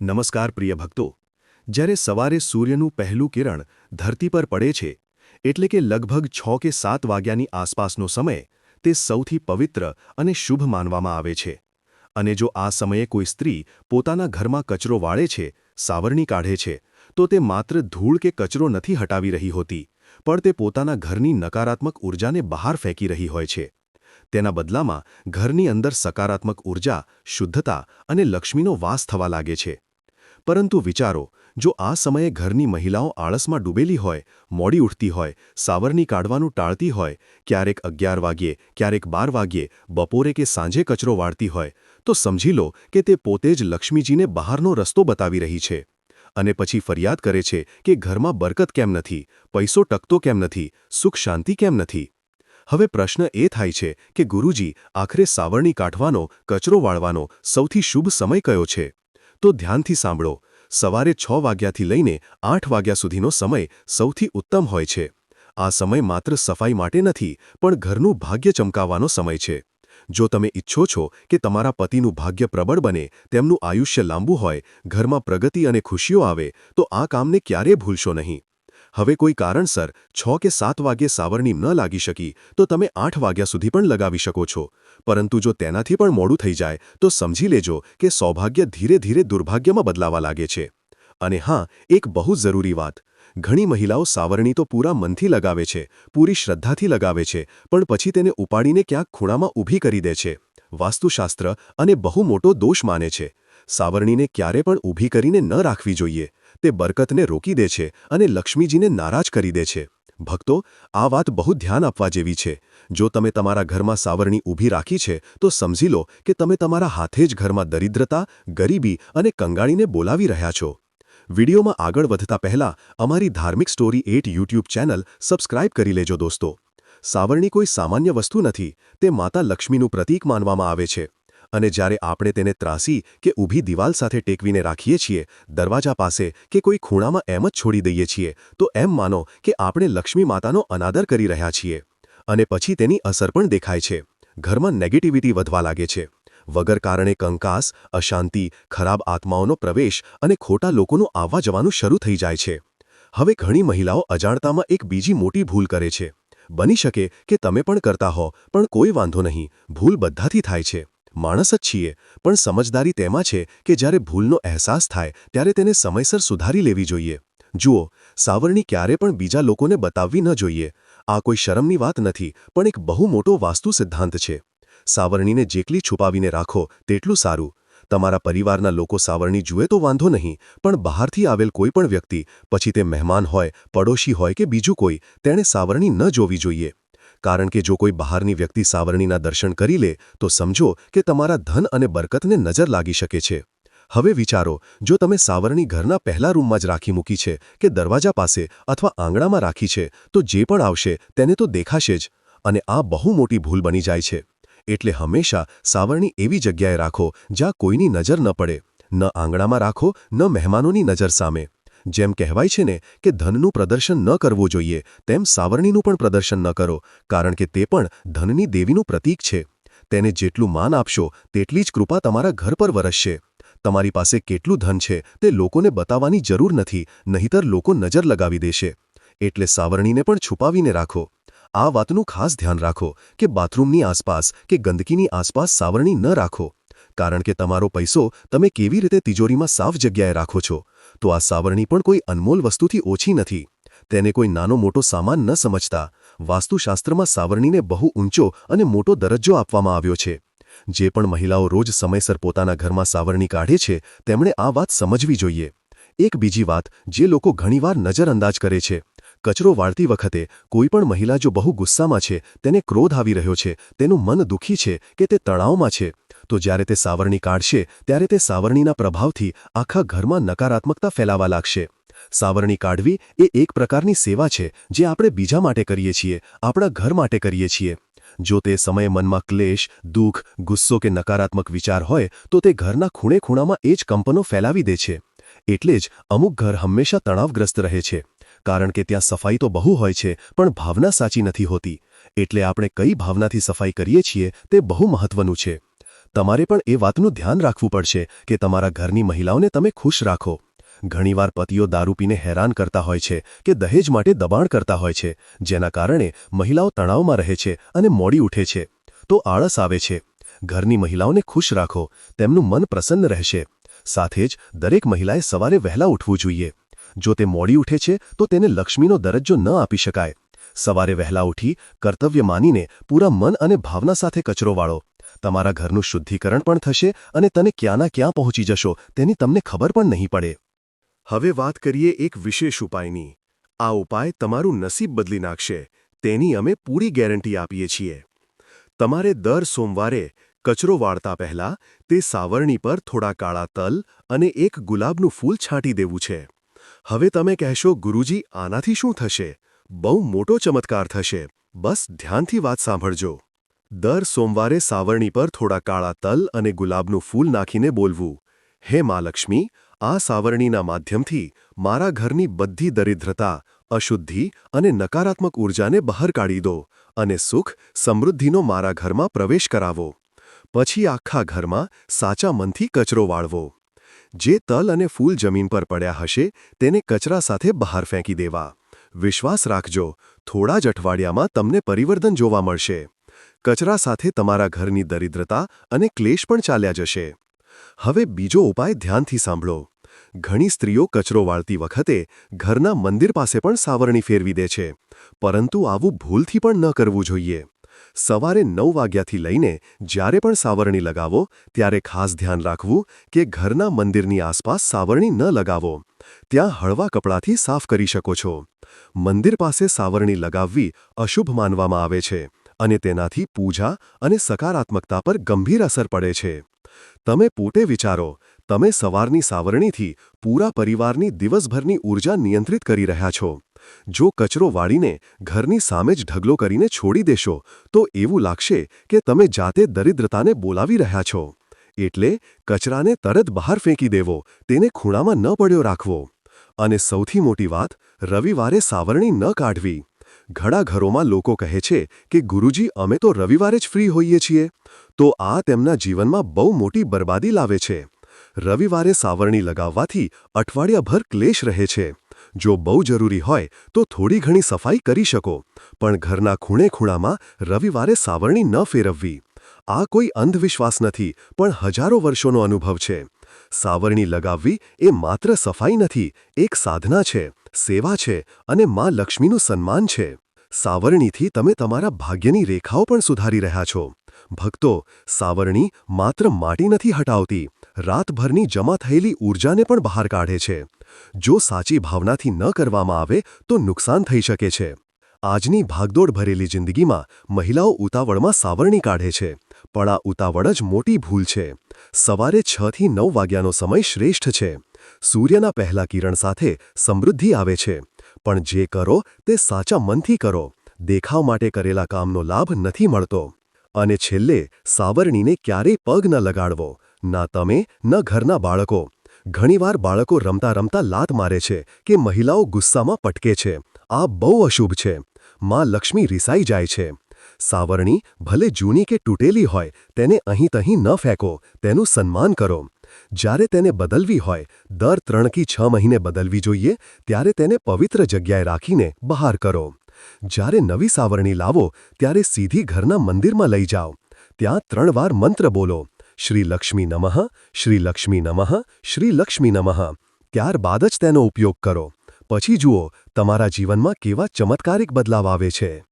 નમસ્કાર પ્રિય ભક્તો. જ્યારે સવારે સૂર્યનું પહેલું કિરણ ધરતી પર પડે છે, એટલે કે લગભગ છ કે સાત વાગ્યાની આસપાસનો સમય, તે સૌથી પવિત્ર અને શુભ માનવામાં આવે છે. અને જો આ સમયે કોઈ સ્ત્રી પોતાના ઘરમાં કચરો વાળે છે, સાવરણી કાઢે છે, તો તે માત્ર ધૂળ કે કચરો નથી હટાવી રહી હોતી, પણ તે પોતાના ઘરની નકારાત્મક ઊર્જાને બહાર ફેંકી રહી હોય છે. તેના બદલામાં ઘરની અંદર સકારાત્મક ઊર્જા શુદ્ધતા અને લક્ષ્મીનો વાસ થવા લાગે છે. પરંતુ વિચારો, જો આ સમયે ઘરની મહિલાઓ આળસમાં ડૂબેલી હોય, મોડી ઉઠતી હોય, સાવરણી કાઢવાનું ટાળતી હોય, ક્યારેક અગિયાર વાગ્યે, ક્યારેક બાર વાગ્યે, બપોરે કે સાંજે કચરો વાળતી હોય, તો સમજી લો કે તે પોતે જ લક્ષ્મીજીને બહારનો રસ્તો બતાવી રહી છે. અને પછી ફરિયાદ કરે છે કે ઘરમાં બરકત કેમ નથી, પૈસો ટકતો કેમ નથી, સુખ શાંતિ કેમ નથી. હવે પ્રશ્ન એ થાય છે કે ગુરુજી, આખરે સાવરણી કાઢવાનો, કચરો વાળવાનો સૌથી શુભ સમય કયો છે? તો ધ્યાનથી સાંભળો. સવારે છ વાગ્યાથી લઈને આઠ વાગ્યા સુધીનો સમય સૌથી ઉત્તમ હોય છે. આ સમય માત્ર સફાઈ માટે નથી, પણ ઘરનું ભાગ્ય ચમકાવવાનો સમય છે. જો તમે ઈચ્છો છો કે તમારા પતિનું ભાગ્ય પ્રબળ બને, તેમનું આયુષ્ય લાંબુ હોય, ઘરમાં પ્રગતિ અને ખુશીઓ આવે, તો આ કામને ક્યારેય ભૂલશો નહીં. હવે કોઈ કારણસર છ કે સાત વાગ્યે સાવરણી ન લાગી શકી, તો તમે આઠ વાગ્યા સુધી પણ લગાવી શકો છો. પરંતુ જો તેનાથી પણ મોડું થઈ જાય, તો સમજી લેજો કે સૌભાગ્ય ધીરે ધીરે દુર્ભાગ્યમાં બદલાવા લાગે છે. અને હા, એક બહુ જરૂરી વાત. ઘણી મહિલાઓ સાવરણી તો પૂરા મનથી લગાવે છે, પૂરી શ્રદ્ધાથી લગાવે છે, પણ પછી તેને ઉપાડીને ક્યાંક ખૂણામાં ઊભી કરી દે છે. વાસ્તુશાસ્ત્ર અને બહુ મોટો દોષ માને છે. સાવરણીને ક્યારે પણ ઊભી કરીને ન રાખવી જોઈએ. તે બરકતને રોકી દે છે અને લક્ષ્મીજીને નારાજ કરી દે છે. ભક્તો, આ વાત બહુ ધ્યાન આપવા જેવી છે. જો તમે તમારા ઘરમાં સાવરણી ઊભી રાખી છે, તો સમજી લો કે તમે તમારા હાથે જ ઘરમાં દરિદ્રતા, ગરીબી અને કંગાળીને બોલાવી રહ્યા છો. વિડીયોમાં આગળ વધતા પહેલા અમારી ધાર્મિક story at YouTube channel subscribe કરી લેજો દોસ્તો. સાવરણી કોઈ સામાન્ય વસ્તુ નથી, તે માતા લક્ષ્મીનું પ્રતીક માનવામાં આવે છે. અને જ્યારે આપણે તેને ત્રાસી કે ઊભી દિવાલ સાથે ટેકવીને રાખીએ છીએ, દરવાજા પાસે કે કોઈ ખૂણામાં એમ જ છોડી દઈએ છીએ, તો એમ માનો કે આપણે લક્ષ્મી માતાનો અનાદર કરી રહ્યા છીએ. અને પછી તેની અસર પણ દેખાય છે. ઘરમાં નેગેટિવિટી વધવા લાગે છે. વગર કારણે કંકાસ, અશાંતિ, ખરાબ આત્માઓનો પ્રવેશ અને ખોટા લોકોનું આવવા જવાનું શરૂ થઈ જાય છે. હવે ઘણી મહિલાઓ અજાણતામાં એક બીજી મોટી ભૂલ કરે છે. બની શકે કે તમે પણ કરતા હો, પણ કોઈ વાંધો નહીં, ભૂલ બધાથી થાય છે. માણસ જ છીએ, પણ સમજદારી તેમાં છે કે જ્યારે ભૂલનો અહેસાસ થાય, ત્યારે તેને સમયસર સુધારી લેવી જોઈએ. જુઓ, સાવરણી ક્યારે પણ બીજા લોકોને બતાવવી ન જોઈએ. આ કોઈ શરમની વાત નથી, પણ એક બહુ મોટો વાસ્તુ સિદ્ધાંત છે. સાવરણીને જેટલી છુપાવીને રાખો, તેટલું સારું. તમારા પરિવારના લોકો સાવરણી જુએ તો વાંધો નહીં, પણ બહારથી આવેલ કોઈ પણ વ્યક્તિ, પછી તે મહેમાન હોય, પડોશી હોય કે બીજું કોઈ, તેણે સાવરણી ન જોવી જોઈએ. કારણ કે જો કોઈ બહારની વ્યક્તિ સાવરણીના દર્શન કરી લે, તો સમજો કે તમારા ધન અને બરકતને નજર લાગી શકે છે. હવે વિચારો, જો તમે સાવરણી ઘરના પહેલા રૂમમાં જ રાખી મૂકી છે, કે દરવાજા પાસે અથવા આંગણામાં રાખી છે, તો જે પણ આવશે તેને તો દેખાશે જ, અને આ બહુ મોટી ભૂલ બની જાય છે. એટલે હંમેશા સાવરણી એવી જગ્યાએ રાખો, જ્યાં કોઈની નજર ન પડે, ન આંગણામાં રાખો, ન મહેમાનોની નજર સામે. જેમ કહેવાય છે ને કે ધનનું પ્રદર્શન ન કરવું જોઈએ, તેમ સાવરણીનું પણ પ્રદર્શન ન કરો, કારણ કે તે પણ ધનની દેવીનું પ્રતીક છે. તેને જેટલું માન આપશો, તેટલી જ કૃપા તમારા ઘર પર વરસશે. તમારી પાસે કેટલું ધન છે, તે લોકોને બતાવવાની જરૂર નથી, નહીતર લોકો નજર લગાવી દેશે. એટલે સાવરણીને પણ છુપાવીને રાખો. આ વાતનું ખાસ ધ્યાન રાખો, કે બાથરૂમની આસપાસ કે ગંદકીની આસપાસ સાવરણી ન રાખો. કારણ કે તમારો પૈસો તમે કેવી રીતે તિજોરીમાં સાફ જગ્યાએ રાખો છો? તો આ સાવરણી પણ કોઈ અનમોલ વસ્તુથી ઓછી નથી. તેને કોઈ નાનો મોટો સામાન ન સમજતા વાસ્તુશાસ્ત્રમાં સાવરણીને બહુ ઊંચો અને મોટો દરજ્જો આપવામાં આવ્યો છે. જે પણ મહિલાઓ રોજ સમયસર પોતાના ઘરમાં સાવરણી કાઢે છે, તેમણે આ વાત સમજવી જોઈએ. એક બીજી વાત, જે લોકો ઘણીવાર નજરઅંદાજ કરે છે. કચરો વાળતી વખતે કોઈપણ મહિલા જો બહુ ગુસ્સામાં છે, તેને ક્રોધ આવી રહ્યો છે, તેનું મન દુઃખી છે કે તે તણાવમાં છે, તો જ્યારે તે સાવરણી કાઢશે, ત્યારે તે સાવરણીના પ્રભાવથી આખા ઘરમાં નકારાત્મકતા ફેલાવા લાગશે. સાવરણી કાઢવી એ એક પ્રકારની સેવા છે જે આપણે બીજા માટે કરીએ છીએ, આપણા ઘર માટે કરીએ છીએ. જો તે સમયે મનમાં ક્લેશ, દુઃખ, ગુસ્સો કે નકારાત્મક વિચાર હોય, તો તે ઘરના ખૂણે ખૂણામાં એ જ કંપનો ફેલાવી દે છે. એટલે જ અમુક ઘર હંમેશા તણાવગ્રસ્ત રહે છે. કારણ કે ત્યાં સફાઈ તો બહુ હોય છે, પણ ભાવના સાચી નથી હોતી. એટલે આપણે કઈ ભાવનાથી સફાઈ કરીએ છીએ તે બહુ મહત્વનું છે. તમારે પણ એ વાતનું ધ્યાન રાખવું પડશે કે તમારા ઘરની મહિલાઓને તમે ખુશ રાખો. ઘણીવાર પતિઓ દારૂ પીને હેરાન કરતા હોય છે કે દહેજ માટે દબાણ કરતા હોય છે, જેના કારણે મહિલાઓ તણાવમાં રહે છે અને મોડી ઉઠે છે. તો આળસ આવે છે. ઘરની મહિલાઓને ખુશ રાખો, તેમનું મન પ્રસન્ન રહેશે. સાથે જ દરેક મહિલાએ સવારે વહેલા ઉઠવું જોઈએ. જો તે મોડી ઉઠે છે, તો તેને લક્ષ્મીનો દરજ્જો ન આપી શકાય. સવારે વહેલા ઉઠી કર્તવ્ય માનીને પૂરા મન અને ભાવના સાથે કચરો વાળો. તમારા ઘરનું શુદ્ધિકરણ પણ થશે અને તને ક્યાંના ક્યાં પહોંચી જશો તેની તમને ખબર પણ નહીં પડે. હવે વાત કરીએ એક વિશેષ ઉપાયની. આ ઉપાય તમારું નસીબ બદલી નાખશે. તેની અમે પૂરી ગેરંટી આપીએ છીએ. તમારે દર સોમવારે કચરો વાળતા પહેલા તે સાવરણી પર થોડા કાળા તલ અને એક ગુલાબનું ફૂલ છાંટી દેવું છે. હવે તમે કહેશો, ગુરુજી, આનાથી શું થશે? બહુ મોટો ચમત્કાર થશે. બસ ધ્યાનથી વાત સાંભળજો. દર સોમવારે સાવરણી પર થોડા કાળા તલ અને ગુલાબનું ફૂલ નાખીને બોલવું. હે મા લક્ષ્મી, આ સાવરણીના માધ્યમથી મારા ઘરની બધી દરિદ્રતા, અશુદ્ધિ અને નકારાત્મક ઊર્જાને બહાર કાઢી દો અને સુખ સમૃદ્ધિનો મારા ઘરમાં પ્રવેશ કરાવો. પછી આખા ઘરમાં સાચા મનથી કચરો વાળવો. જે તલ અને ફૂલ જમીન પર પડ્યા હશે, તેને કચરા સાથે બહાર ફેંકી દેવા. વિશ્વાસ રાખજો, થોડા જ અઠવાડિયામાં તમને પરિવર્તન જોવા મળશે. કચરા સાથે તમારા ઘરની દરિદ્રતા અને ક્લેશ પણ ચાલ્યા જશે. હવે બીજો ઉપાય ધ્યાનથી સાંભળો. ઘણી સ્ત્રીઓ કચરો વાળતી વખતે ઘરના મંદિર પાસે પણ સાવરણી ફેરવી દે છે. પરંતુ આવું ભૂલથી પણ ન કરવું જોઈએ. સવારે નવ વાગ્યાથી લઈને જ્યારે પણ સાવરણી લગાવો, ત્યારે ખાસ ધ્યાન રાખવું કે ઘરના મંદિરની આસપાસ સાવરણી ન લગાવો. ત્યાં હળવા કપડાથી સાફ કરી શકો છો. મંદિર પાસે સાવરણી લગાવવી અશુભ માનવામાં આવે છે અને તેનાથી પૂજા અને સકારાત્મકતા પર ગંભીર અસર પડે છે. તમે પોતે વિચારો, તમે સવારની સાવરણીથી પૂરા પરિવારની દિવસભરની ઊર્જા નિયંત્રિત કરી રહ્યા છો. જો કચરો વાળીને ઘરની સામે જ ઢગલો કરીને છોડી દેશો, તો એવું લાગશે કે તમે જાતે દરિદ્રતાને બોલાવી રહ્યા છો. એટલે કચરાને તરત બહાર ફેંકી દેવો, તેને ખૂણામાં ન પડ્યો રાખવો. અને સૌથી મોટી વાત, રવિવારે સાવરણી ન કાઢવી. ઘણા ઘરોમાં લોકો કહે છે કે, ગુરુજી, અમે તો રવિવારે જ ફ્રી હોઈએ છીએ. તો આ તેમના જીવનમાં બહુ મોટી બરબાદી લાવે છે. રવિવારે સાવરણી લગાવવાથી અઠવાડિયાભર ક્લેશ રહે છે. જો બહુ જરૂરી હોય, તો થોડી ઘણી સફાઈ કરી શકો. પણ ઘરના ખૂણે ખૂણામાં રવિવારે સાવરણી ન ફેરવવી. આ કોઈ અંધવિશ્વાસ નથી, પણ હજારો વર્ષોનો અનુભવ છે. સાવરણી લગાવવી એ માત્ર સફાઈ નથી, એક સાધના છે, સેવા છે અને માં લક્ષ્મીનું સન્માન છે. સાવરણીથી તમે તમારા ભાગ્યની રેખાઓ પણ સુધારી રહ્યા છો. ભક્તો, સાવરણી માત્ર માટી નથી હટાવતી, રાતભરની જમા થયેલી ઊર્જાને પણ બહાર કાઢે છે. જો સાચી ભાવનાથી ન કરવામાં આવે, તો નુકસાન થઈ શકે છે. આજની ભાગદોડ ભરેલી જિંદગીમાં મહિલાઓ ઉતાવળમાં સાવરણી કાઢે છે. પણ આ ઉતાવળ જ મોટી ભૂલ છે. સવારે છથી નવ વાગ્યાનો સમય શ્રેષ્ઠ છે. સૂર્યના પહેલા કિરણ સાથે સમૃદ્ધિ આવે છે. પણ જે કરો, તે સાચા મનથી કરો. દેખાવ માટે કરેલા કામનો લાભ નથી મળતો. અને છેલ્લે, સાવરણીને ક્યારેય પગ ન લગાડવો. ના તમે, ન ઘરના બાળકો. ઘણીવાર બાળકો રમતા રમતા લાત મારે છે કે મહિલાઓ ગુસ્સામાં પટકે છે. આ બહુ અશુભ છે. માં લક્ષ્મી રિસાઈ જાય છે. સાવરણી, ભલે જૂની કે તૂટેલી હોય, તેને અહીં તહીં ન ફેંકો, તેનું સન્માન કરો. જ્યારે તેને બદલવી હોય, દર ત્રણ કી છ મહિને બદલવી જોઈએ, ત્યારે તેને પવિત્ર જગ્યાએ રાખીને બહાર કરો. જ્યારે નવી સાવરણી લાવો, ત્યારે સીધી ઘરના મંદિરમાં લઈ જાઓ. ત્યાં ત્રણ વાર મંત્ર બોલો. શ્રી લક્ષ્મી નમઃ, શ્રી લક્ષ્મી નમઃ, શ્રી લક્ષ્મી નમઃ. ત્યારબાદ જ તેનો ઉપયોગ કરો. પછી જુઓ, તમારા જીવનમાં કેવા ચમત્કારિક બદલાવ આવે છે.